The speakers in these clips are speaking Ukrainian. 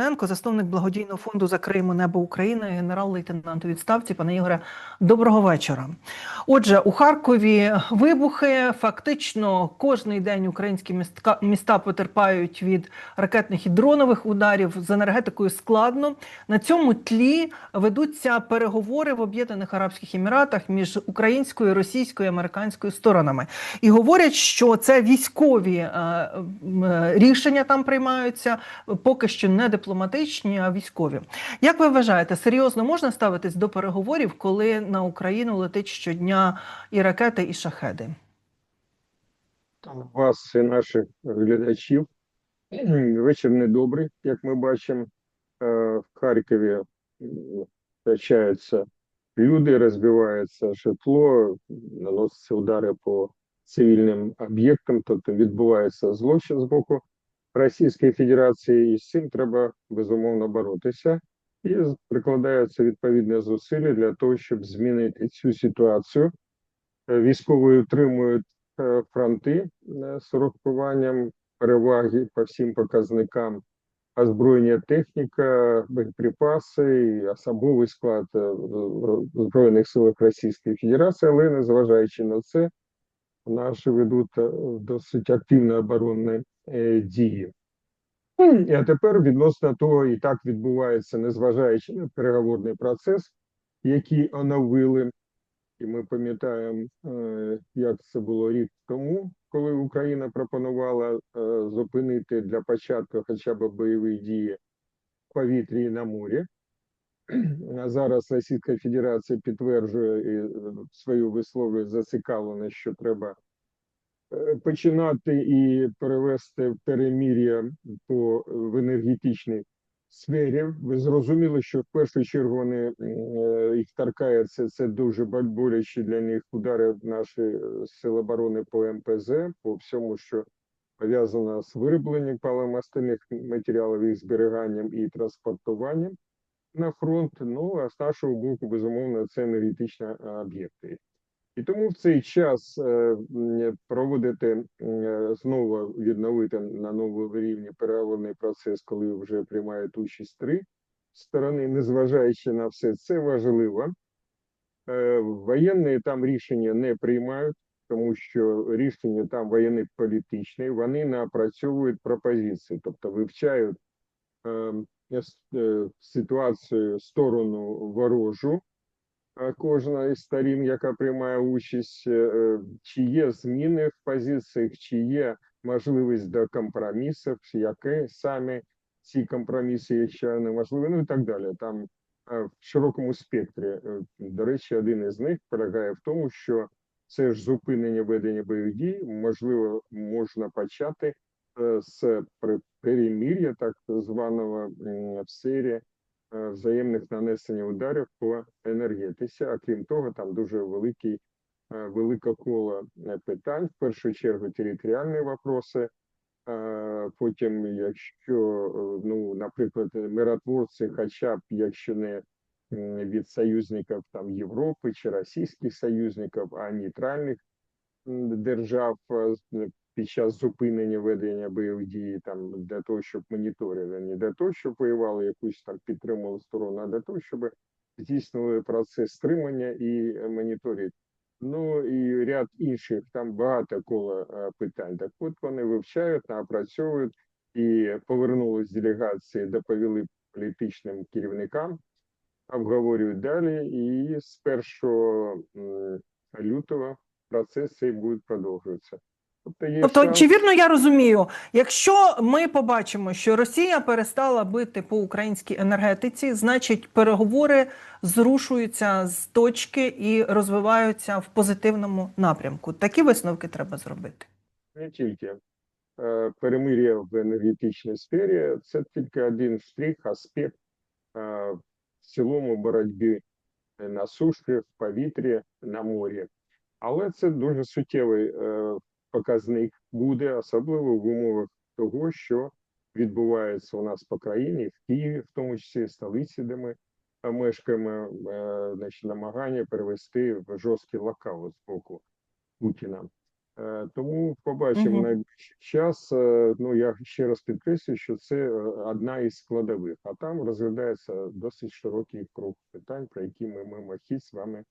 Ненко, засновник благодійного фонду Закриємо небо України, генерал-лейтенант у відставці. Пане Ігоре, доброго вечора. Отже, у Харкові вибухи. Фактично, кожний день українські містка, міста потерпають від ракетних і дронових ударів. З енергетикою складно. На цьому тлі ведуться переговори в Об'єднаних Арабських Еміратах між українською, російською і американською сторонами. І говорять, що це військові е, е, рішення там приймаються, поки що не дипломатичні, а військові. Як ви вважаєте, серйозно можна ставитись до переговорів, коли на Україну летить щодня і ракети, і шахеди? вас і наших глядачів. Вечір недобрий, як ми бачимо. Е, В Харкові втрачаються люди, розбивається житло, наносяться удари по цивільним об'єктам, тобто відбувається злочин з боку Російської Федерації, і з цим треба безумовно боротися. І прикладаються відповідні зусилля для того, щоб змінити цю ситуацію. Е, Військові утримують е, фронти е, з урахуванням переваги по всім показникам озброєння техніка, боєприпаси, особовий склад Збройних силах Російської Федерації, але незважаючи на це, наші ведуть досить активні оборонні дії. І А тепер відносно того, і так відбувається, незважаючи на переговорний процес, який оновили і ми пам'ятаємо, е, як це було рік тому, коли Україна пропонувала е, зупинити для початку хоча б бойові дії в повітрі і на морі. А зараз Російська Федерація підтверджує е, свою висловлює зацікавленість, що треба починати і перевести перемір'я по в енергетичній сфері. Ви зрозуміли, що в першу чергу вони е, їх торкається. Це дуже болячі для них удари наші е, сили оборони по МПЗ, по всьому, що пов'язано з виробленням паливомастильних матеріалів, їх зберіганням і транспортуванням на фронт. Ну а з нашого боку, безумовно, це енергетичні е, об'єкти. І тому в цей час е, проводити е, знову відновити на новому рівні переговорний процес, коли вже приймають участь три сторони, незважаючи на все це важливо. Е, Воєнні там рішення не приймають, тому що рішення там воєнні політичні, вони напрацьовують пропозиції, тобто вивчають е, с- е, ситуацію сторону ворожу кожна із сторін, яка приймає участь, е, е, чи є зміни в позиціях, чи є можливість до компромісів, які саме ці компроміси, якщо неможливі, ну і так далі. Там е, в широкому спектрі. Е, До речі, один із них полягає в тому, що це ж зупинення ведення бойових дій, можливо, можна почати е, з перемир'я, так званого в сфері е, взаємних нанесення ударів по енергетиці. А крім того, там дуже великий, е, велике коло е, питань. В першу чергу територіальні вопроси. Е, Потім, якщо, е, ну, наприклад, миротворці, хоча б якщо не від союзників там Європи чи російських союзників, а нейтральних держав е, під час зупинення ведення бойових дій там для того, щоб моніторили, не для того, щоб воювали якусь там підтримували сторону, а для того, щоб здійснювали процес стримання і е, моніторить. Ну і ряд інших там багато коло е, питань. Так от вони вивчають, напрацьовують і повернулись з делегації, доповіли політичним керівникам, обговорюють далі. І з 1 лютого процес цей буде продовжуватися. Тобто, Тобто, чи вірно я розумію, якщо ми побачимо, що Росія перестала бити по українській енергетиці, значить переговори зрушуються з точки і розвиваються в позитивному напрямку. Такі висновки треба зробити. не тільки е, перемир'я в енергетичній сфері, це тільки один штрих, аспект е, в цілому боротьби на суші, в повітрі, на морі. Але це дуже суттєвий е, показник буде, особливо в умовах того, що відбувається у нас по країні, в Києві, в тому числі столиці, де ми мешкаємо, е, значить, намагання перевести в жорсткий локаут з боку Путіна. Е, Тому побачимо Мгм. найближчий час. Е, Ну я ще раз підкреслюю, що це одна із складових, а там розглядається досить широкий круг питань, про які ми мимохідь з вами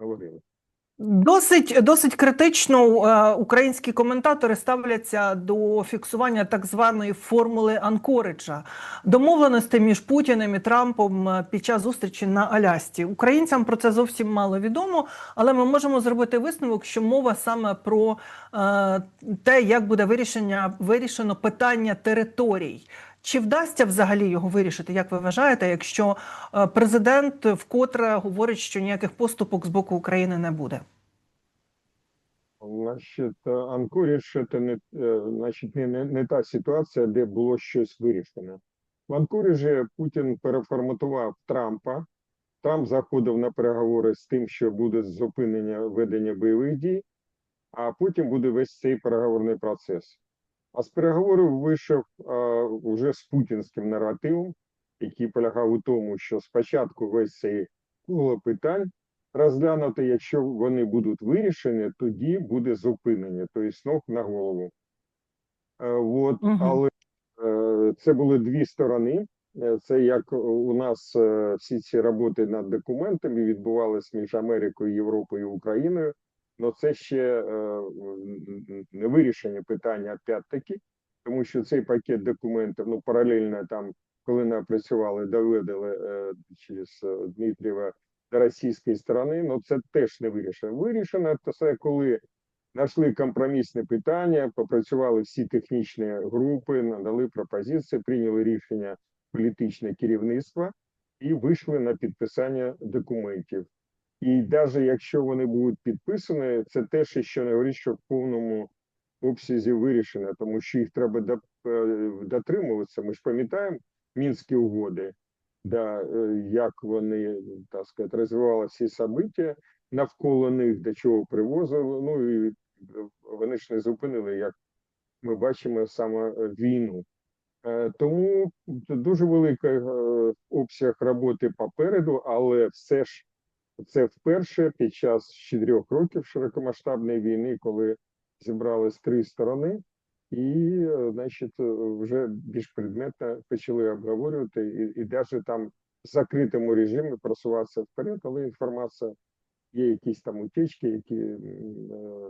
говорили. Досить, досить критично е, українські коментатори ставляться до фіксування так званої формули Анкориджа, домовленостей між Путіним і Трампом е, під час зустрічі на Алясці. Українцям про це зовсім мало відомо, але ми можемо зробити висновок, що мова саме про е, те, як буде вирішення вирішено питання територій. Чи вдасться взагалі його вирішити, як ви вважаєте, якщо е, президент вкотре говорить, що ніяких поступок з боку України не буде? Значить, е, Анкоріж це не, е, значить, не, не, не та ситуація, де було щось вирішено. В Анкоріжі Путін переформатував Трампа. Трамп заходив на переговори з тим, що буде зупинення ведення бойових дій, а потім буде весь цей переговорний процес. А з переговорів вийшов вже з путінським наративом, який полягав у тому, що спочатку весь цей коло питань розглянути, якщо вони будуть вирішені, тоді буде зупинення, тобто ног на голову. Е, От, Мгм. але е, це були дві сторони. Е, Це як у нас всі ці роботи над документами відбувалися між Америкою, Європою і Україною. Але це ще е, не вирішені питання опять-таки, тому що цей пакет документів, ну паралельно там, коли напрацювали, доведали е, через е, Дмитрієва до російської сторони, ну це теж не вирішено. Вирішено це коли знайшли компромісне питання, попрацювали всі технічні групи, надали пропозиції, прийняли рішення політичне керівництво і вийшли на підписання документів. І навіть якщо вони будуть підписані, це теж ще не говорить, що в повному обсязі вирішено, тому що їх треба е, дотримуватися. Ми ж пам'ятаємо мінські угоди, да, е, як вони так сказати, розвивали всі события навколо них, до чого привозили. Ну і вони ж не зупинили, як ми бачимо саме війну. Е, Тому дуже великий обсяг роботи попереду, але все ж це вперше під час чотирьох років широкомасштабної війни, коли зібрались три сторони, і, е, значить, е, вже більш предметно почали обговорювати і, і навіть там в закритому режимі просуватися вперед, але інформація є якісь там утечки, які е,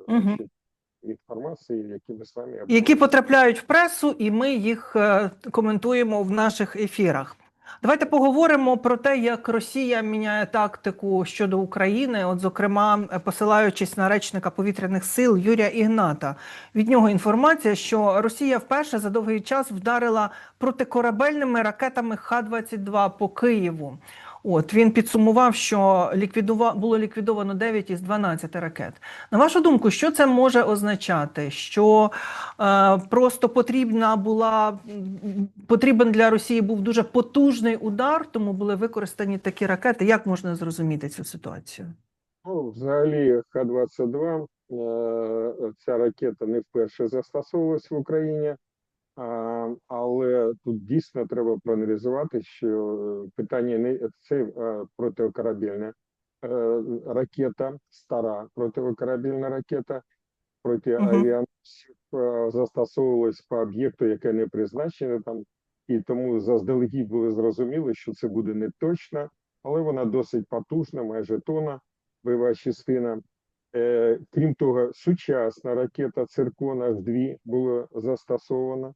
значить, інформації, які ми з вами які потрапляють в пресу, і ми їх коментуємо в наших ефірах. Давайте поговоримо про те, як Росія міняє тактику щодо України. От, зокрема, посилаючись на речника повітряних сил Юрія Ігната. Від нього інформація, що Росія вперше за довгий час вдарила протикорабельними ракетами Х-22 по Києву. От він підсумував, що ліквідува... було ліквідовано 9 із 12 ракет. На вашу думку, що це може означати? Що е, просто потрібна була потрібен для Росії був дуже потужний удар, тому були використані такі ракети. Як можна зрозуміти цю ситуацію? Ну, взагалі, Х-22, е, ця ракета не вперше застосовувалась в Україні, але тут дійсно треба проаналізувати, що е, питання не це е, протикорабельна е, ракета, стара протикорабельна ракета проти е, застосовувалась по об'єкту, яке не призначене там, і тому заздалегідь було зрозуміло, що це буде не точно, але вона досить потужна, майже тона бойова частина. Е, крім того, сучасна ракета Циркона Х-2 була застосована.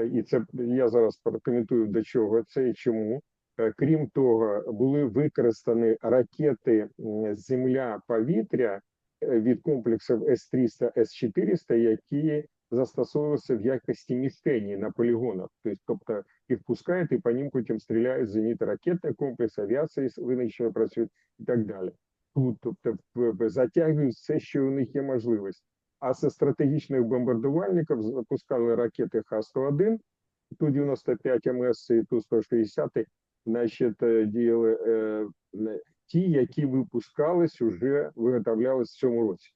Е, І це я зараз прокоментую до чого це і чому. Е, Крім того, були використані ракети земля-повітря е, від комплексів С-300, С-400, які застосовувалися в якості мішені на полігонах. Тобто, тобто їх пускають і по ним потім стріляють зенітно-ракетний комплекс, авіації винищено працюють і так далі. Тут, тобто, затягують все, що у них є можливість. А зі стратегічних бомбардувальників запускали ракети Х-101, Ту-95 МС і Ту-160, значить, діяли е, ті, які випускались, уже виготовлялись в цьому році.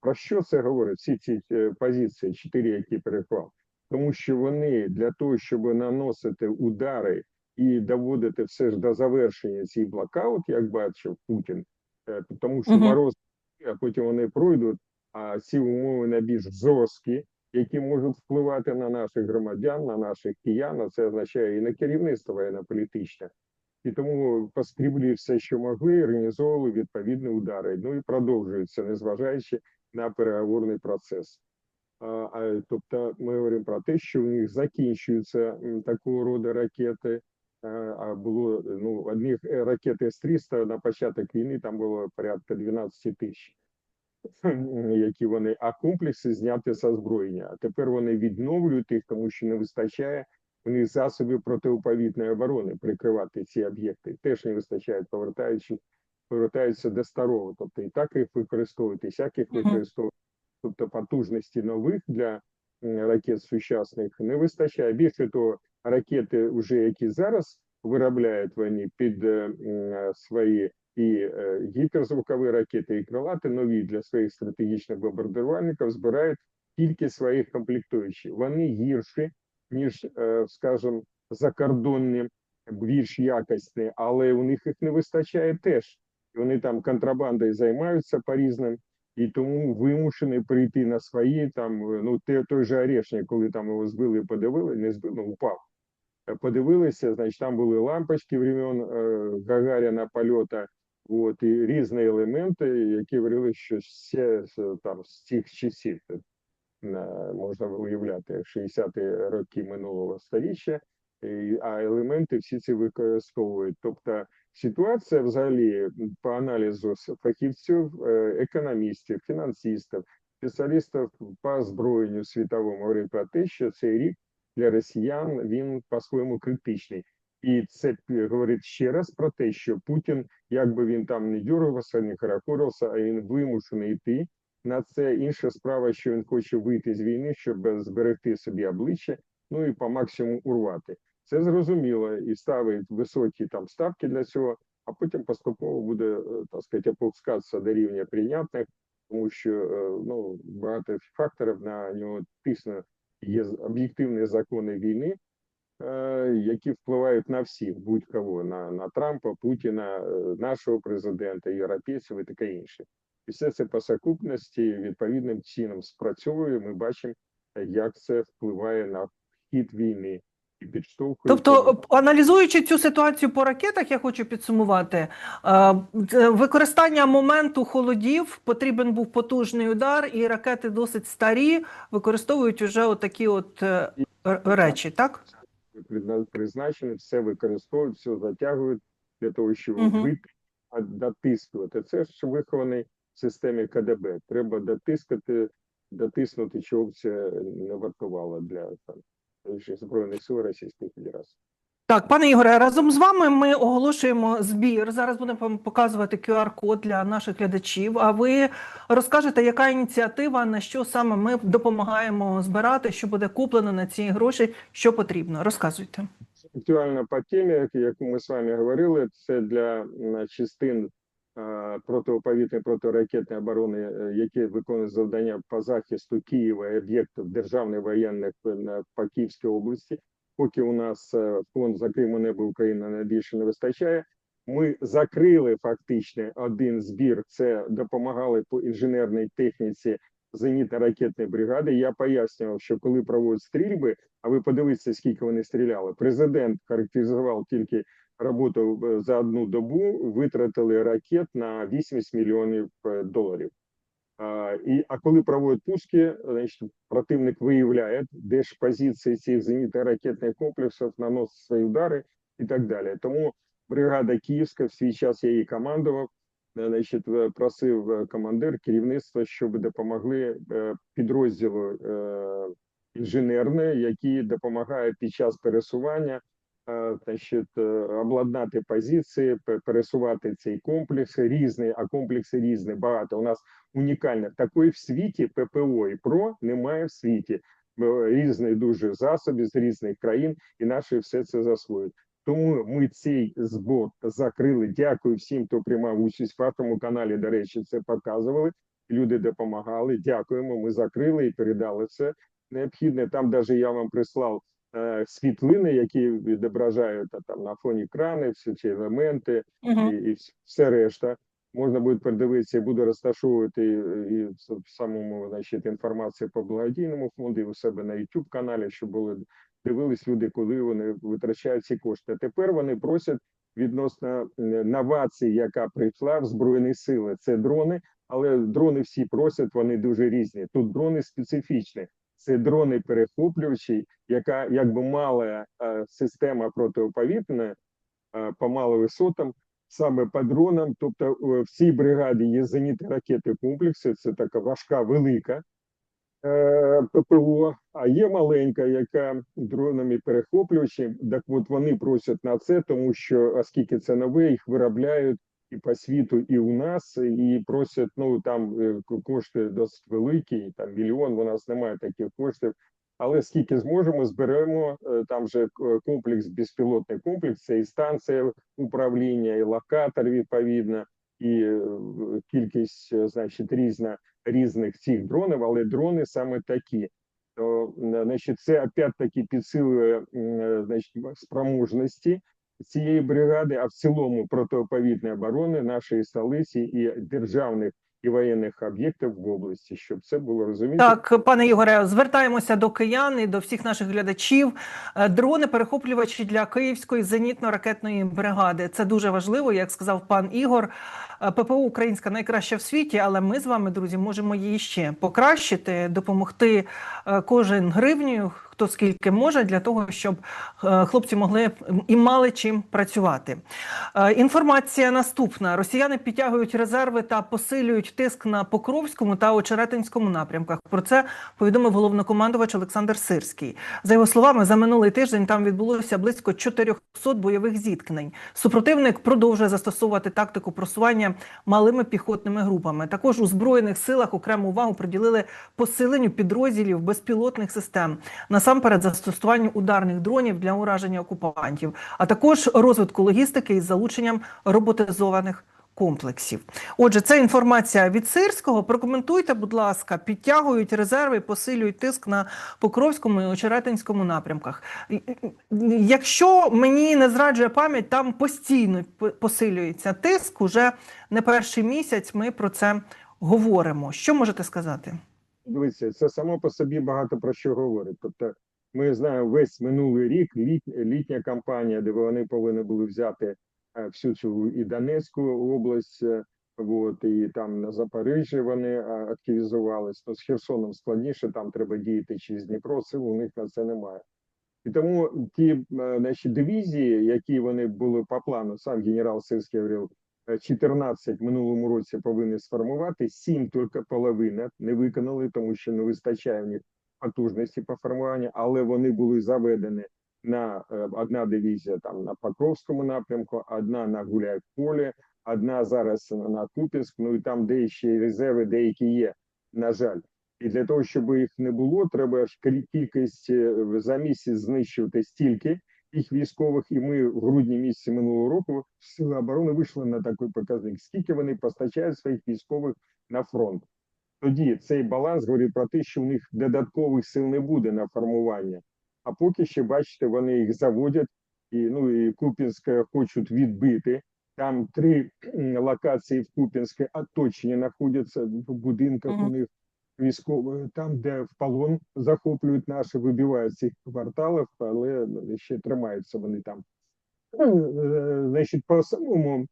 Про що це говорить? Всі ці е, позиції, чотири, які переклав. Тому що вони для того, щоб наносити удари і доводити все ж до завершення цей блокаут, як бачив Путін, е, тому що мороз, а потім вони пройдуть, а ці умови найбільш жорсткі, які можуть впливати на наших громадян, на наших киян. А це означає і на керівництво воєнно-політичне. І тому поскріблі все, що могли, організовували відповідні удари. Ну і продовжуються, незважаючи на переговорний процес. А, тобто ми говоримо про те, що у них закінчуються такого роду ракети. А, було ну одних е, ракет С-300 на початок війни там було порядка 12 тисяч, які вони, а комплекси зняти з озброєння. А тепер вони відновлюють їх, тому що не вистачає у них засобів протиповітної оборони прикривати ці об'єкти. Теж не вистачає, повертаючи, повертаються до старого. Тобто і так їх використовувати, і сяк їх використовувати. Тобто потужності нових для ракет сучасних не вистачає. Більше того, ракети, вже які зараз виробляють вони під е, свої і е, гіперзвукові ракети, і крилати нові для своїх стратегічних бомбардувальників збирають тільки своїх комплектуючих. Вони гірші, ніж, е, скажімо, закордонні, більш якісні, але у них їх не вистачає теж. Вони там контрабандою займаються по різним і тому вимушений прийти на свої там. е, Ну, те, той же Орешник, коли там його збили, подивили, не збили, ну, упав. Подивилися, значить, там були лампочки времен е, Гагаріна польота, от, і різні елементи, які говорили, що з- там з цих часів е, на- можна уявляти 60-ті роки минулого століття, а елементи всі ці використовують. Тобто ситуація взагалі по аналізу фахівців, е, економістів, фінансистів, спеціалістів по озброєнню світовому говорить про те, що цей рік для росіян він по-своєму критичний. І це говорить ще раз про те, що Путін, як би він там не дюргався, не харакурився, а він вимушений йти на це. Інша справа, що він хоче вийти з війни, щоб зберегти собі обличчя, ну і по максимуму урвати. Це зрозуміло і ставить високі там ставки для цього, а потім поступово буде е, так сказати, опускатися до рівня прийнятних, тому що е, ну багато факторів на нього тисне. Є об'єктивні закони війни, які впливають на всіх, будь-кого, на, на Трампа, Путіна, е, нашого президента, європейців і таке інше. І все це по сукупності відповідним чином спрацьовує. Ми бачимо, е, як це впливає на хід війни. Тобто, аналізуючи цю ситуацію по ракетах, я хочу підсумувати е, використання моменту холодів. Потрібен був потужний удар, і ракети досить старі, використовують уже отакі от е, речі, так? Призна- призначені, все використовують, все затягують для того, щоб Мгм. вийти, а дотискувати. Це ж вихований в системі КДБ. Треба дотискати, дотиснути, чого б це не вартувало для там, збройних сил Російської Федерації. Так, пане Ігоре, разом з вами ми оголошуємо збір. Зараз будемо показувати QR-код для наших глядачів. А ви розкажете, яка ініціатива, на що саме ми допомагаємо збирати, що буде куплено на ці гроші, що потрібно. Розказуйте. Актуально по темі, як- ми з вами говорили, це для частин протиповітряної протиракетної оборони, е, які виконують завдання по захисту Києва і об'єктів державних воєнних е, по Київській області. Поки у нас е, фонд за Криму небо України найбільше не вистачає. Ми закрили фактично один збір. Це допомагали по інженерній техніці зенітно-ракетної бригади. Я пояснював, що коли проводять стрільби, а ви подивіться, скільки вони стріляли. Президент характеризував тільки роботу е, за одну добу, витратили ракет на 80 мільйонів е, доларів. І, а коли проводять пуски, значить, противник виявляє, де ж позиції цих зенітно-ракетних комплексів, наносить свої удари і так далі. Тому бригада Київська, в свій час я її командував, е, значить, е, просив е, командир керівництва, щоб допомогли підрозділу е, інженерної, які допомагають під час пересування значить, е, обладнати позиції, пересувати цей комплекс різний, а комплекси різні, багато. У нас унікальних. Такої в світі ППО і ПРО немає в світі. Е, Різні дуже засоби з різних країн, і наші все це засвоюють. Тому ми цей збор закрили. Дякую всім, хто приймав участь в п'ятому каналі. До речі, це показували. Люди допомагали. Дякуємо. Ми закрили і передали це необхідне. Там даже я вам прислав е, світлини, які відображають там на фоні крани, всі ці елементи і, і все решта. Можна буде передивитися буде розташовувати і, і в самому значить, інформацію по благодійному фонду і у себе на YouTube каналі, щоб були дивились люди, коли вони витрачають ці кошти. А тепер вони просять відносно е, новації, яка прийшла в збройні сили. Це дрони, але дрони всі просять, вони дуже різні. Тут дрони специфічні. Це дрони перехоплювачі, яка якби мала е, система протиповітряна е, по маловисотам, саме по дронам. Тобто е, в цій бригаді є зенітні ракети комплекси. Це така важка, велика ППО, а є маленька, яка дронами перехоплювачі. Так от вони просять на це, тому що оскільки це нове, їх виробляють і по світу, і у нас, і просять. Ну там е, кошти досить великі, там мільйон. У нас немає таких коштів. Але скільки зможемо, зберемо е, там же комплекс, безпілотний комплекс, це і станція управління, і локатор відповідно, і е, кількість, е, значить, різна різних цих дронів, але дрони саме такі. То, е, значить, це опять-таки підсилює е, значить, спроможності цієї бригади, а в цілому протиповітної оборони нашої столиці і державних і воєнних об'єктів в області, щоб це було розуміти. Так, пане Ігоре, звертаємося до киян і до всіх наших глядачів. Е, Дрони перехоплювачі для Київської зенітно-ракетної бригади. Це дуже важливо, як сказав пан Ігор. Е, ППО Українська найкраща в світі, але ми з вами, друзі, можемо її ще покращити, допомогти е, кожен гривнею, хто скільки може, для того, щоб е, хлопці могли і мали чим працювати. Е, Інформація наступна: росіяни підтягують резерви та посилюють тиск на Покровському та Очеретинському напрямках. Про це повідомив головнокомандувач Олександр Сирський. За його словами, за минулий тиждень там відбулося близько 400 бойових зіткнень. Супротивник продовжує застосовувати тактику просування малими піхотними групами. Також у збройних силах окрему увагу приділили посиленню підрозділів безпілотних систем, насамперед застосуванню ударних дронів для ураження окупантів, а також розвитку логістики із залученням роботизованих комплексів. Отже, це інформація від Сирського. Прокоментуйте, будь ласка, підтягують резерви, посилюють тиск на Покровському і Очеретинському напрямках. Якщо мені не зраджує пам'ять, там постійно посилюється тиск. Уже не перший місяць ми про це говоримо. Що можете сказати? Дивіться, це само по собі багато про що говорить. Тобто, ми знаємо весь минулий рік, літ, літня кампанія, де вони повинні були взяти е, всю цю і Донецьку область, е, от, і там на Запоріжжі вони е, активізувались. То з Херсоном складніше, там треба діяти через Дніпро, сил у них на це немає. І тому ті значить, дивізії, які вони були по плану, сам генерал Сирський говорив, 14 в минулому році повинні сформувати, 7 тільки половина не виконали, тому що не вистачає в них потужності по формуванню, але вони були заведені на е, одна дивізія там на Покровському напрямку, одна на Гуляйполі, одна зараз на Купінськ, ну і там де ще резерви деякі є, на жаль. І для того, щоб їх не було, треба ж кіль- кількість е, за місяць знищувати стільки їх військових. І ми в грудні місяці минулого року сили оборони вийшли на такий показник, скільки вони постачають своїх військових на фронт. Тоді цей баланс говорить про те, що у них додаткових сил не буде на формування. А поки ще бачите, вони їх заводять, і ну і Купінське хочуть відбити. Там три локації в Купінське оточення знаходяться в будинках Мгм. у них військових, там, де в полон захоплюють наші, вибивають цих кварталів, але ще тримаються вони там. Е, Значить, по самому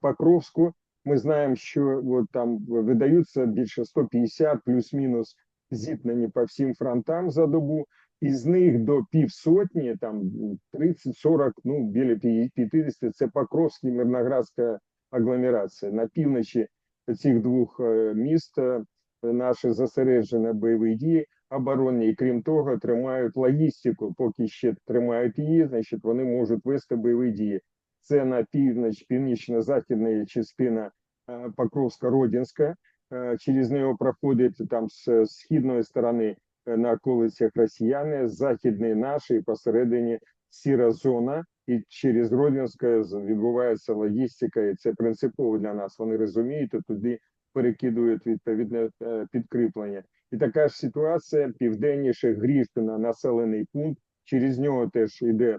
Покровську ми знаємо, що от там видаються більше 150 плюс-мінус зіткнені по всім фронтам за добу. Із них до півсотні, там 30-40, ну біля пі- 50 – це Покровська і Мирноградська агломерація. На півночі цих двох е, міст е, наші зосереджені бойові дії оборонні, і крім того, тримають логістику. Поки ще тримають її, значить вони можуть вести бойові дії. Це на північ, північно-західна частина е, Покровська-Родінська. Е, Через нього проходить там з східної сторони е, на околицях росіяни, з західної наші, і посередині сіра зона, і через Родінське з- відбувається логістика, і це принципово для нас. Вони розуміють, і туди перекидують відповідне е, підкріплення. І така ж ситуація південніше Грішина, населений пункт. Через нього теж йде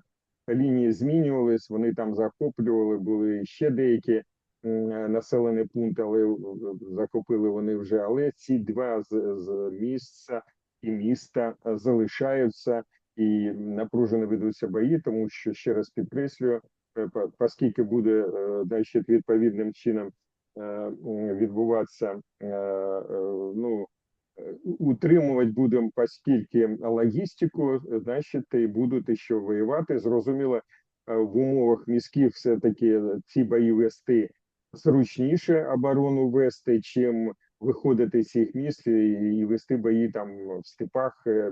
лінії змінювались, вони там захоплювали, були ще деякі м, населений пункт, але е, захопили вони вже. Але ці два з, з місця і міста е, залишаються і напружено ведуться бої, тому що ще раз підкреслюю, е, оскільки буде е, значить, відповідним чином е, відбуватися е, е, ну. е, Утримувати будемо, оскільки логістику, е, значить, і будуть ще воювати. Зрозуміло, е, в умовах міських все-таки ці бої вести зручніше оборону вести, чим виходити з цих міст і, вести бої там в степах е,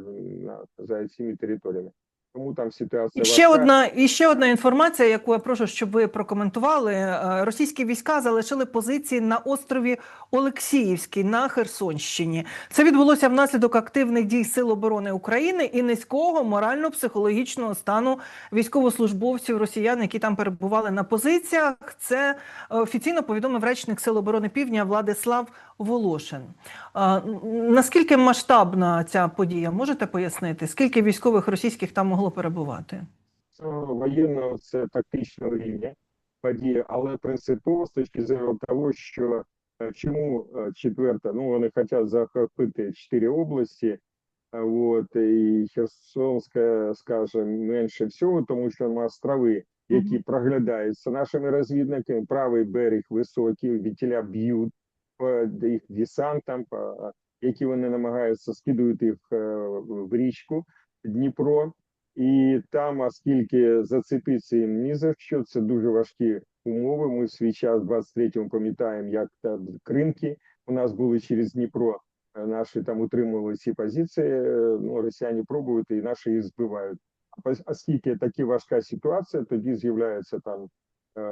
за цими територіями. Тому там ситуація І ще важка. одна і ще одна інформація, яку я прошу, щоб ви прокоментували. Е, Російські війська залишили позиції на острові Олексіївський на Херсонщині. Це відбулося внаслідок активних дій Сил оборони України і низького морально-психологічного стану військовослужбовців росіян, які там перебували на позиціях. Це е, офіційно повідомив речник Сил оборони Півдня Владислав Волошин. А, Наскільки масштабна ця подія? Можете пояснити? Скільки військових російських там могло перебувати? цього воєнного це тактичного рівня подія, але принципово з точки зору того, що е, чому е, четверта, ну вони хочуть захопити чотири області, от і Херсонська, скажімо, менше всього, тому що на острови, які проглядаються нашими розвідниками, правий берег високий, вітіля б'ють по їх десантам, які вони намагаються скидувати їх е, в річку Дніпро. І там, оскільки зацепитися їм ні за що, це дуже важкі умови. Ми в свій час, в 23-му, пам'ятаємо, як там Кримки у нас були через Дніпро. е, Наші там утримували ці позиції. е, Ну, росіяни пробують і наші їх збивають. Оскільки така важка ситуація, тоді з'являється там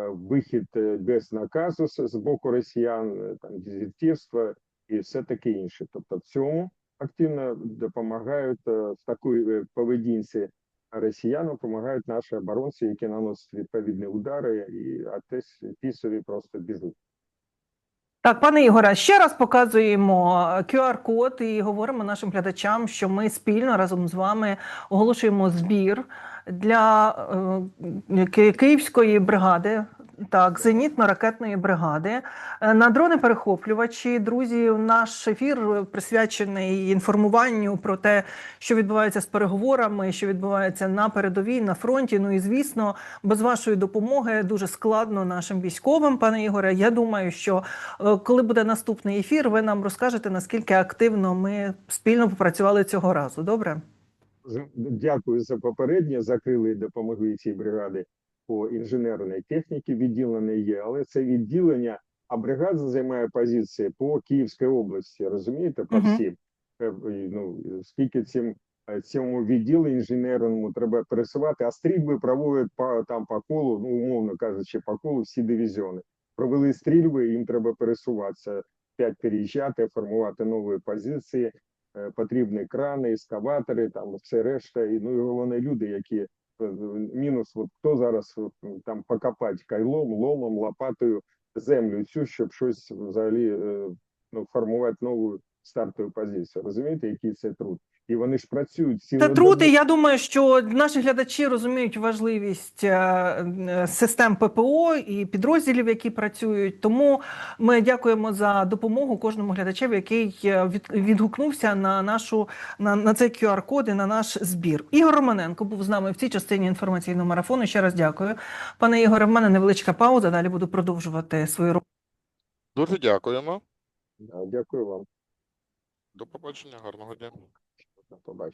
вихід е, без наказу з боку росіян, е, там дезертирство і все таке інше. Тобто, в цьому активно допомагають е, в такій е, поведінці росіянам допомагають наші оборонці, які наносять відповідні удари, і а теж пісові просто біжуть. Так, пане Ігоре, ще раз показуємо QR-код і говоримо нашим глядачам, що ми спільно разом з вами оголошуємо збір для е, Київської бригади. Так, зенітно-ракетної бригади Е, на дрони-перехоплювачі. Друзі, наш ефір присвячений інформуванню про те, що відбувається з переговорами, що відбувається на передовій, на фронті. Ну і звісно, без вашої допомоги дуже складно нашим військовим, пане Ігоре. Я думаю, що е, коли буде наступний ефір, ви нам розкажете, наскільки активно ми спільно попрацювали цього разу. Добре? Дякую за попереднє. Закрили і допомогли цій бригаді по інженерній техніці. Відділення є, але це відділення, а бригада займає позиції по Київській області. Розумієте, по всім. Е, Ну скільки цим е, цьому відділенню інженерному треба пересувати, а стрільби проводять по там по колу, ну умовно кажучи, по колу всі дивізіони. Провели стрільби, їм треба пересуватися, п'ять переїжджати, формувати нові позиції. Е, Потрібні крани, ескаватори, там все решта, і ну і головне люди, які е, мінус, от хто зараз е, там покопати кайлом, ломом, лопатою землю цю, щоб щось взагалі ну, формувати нову стартову позицію. Розумієте, який це труд? І вони ж працюють Та цілодобово. труди, я думаю, що наші глядачі розуміють важливість е, е, систем ППО і підрозділів, які працюють. Тому ми дякуємо за допомогу кожному глядачеві, який е, від, відгукнувся на нашу на, на цей QR-код і на наш збір. Ігор Романенко був з нами в цій частині інформаційного марафону. Ще раз дякую. Пане Ігоре, в мене невеличка пауза. Далі буду продовжувати свою роботу. Дуже дякуємо. Дякую вам. До побачення, гарного дня. До побачення.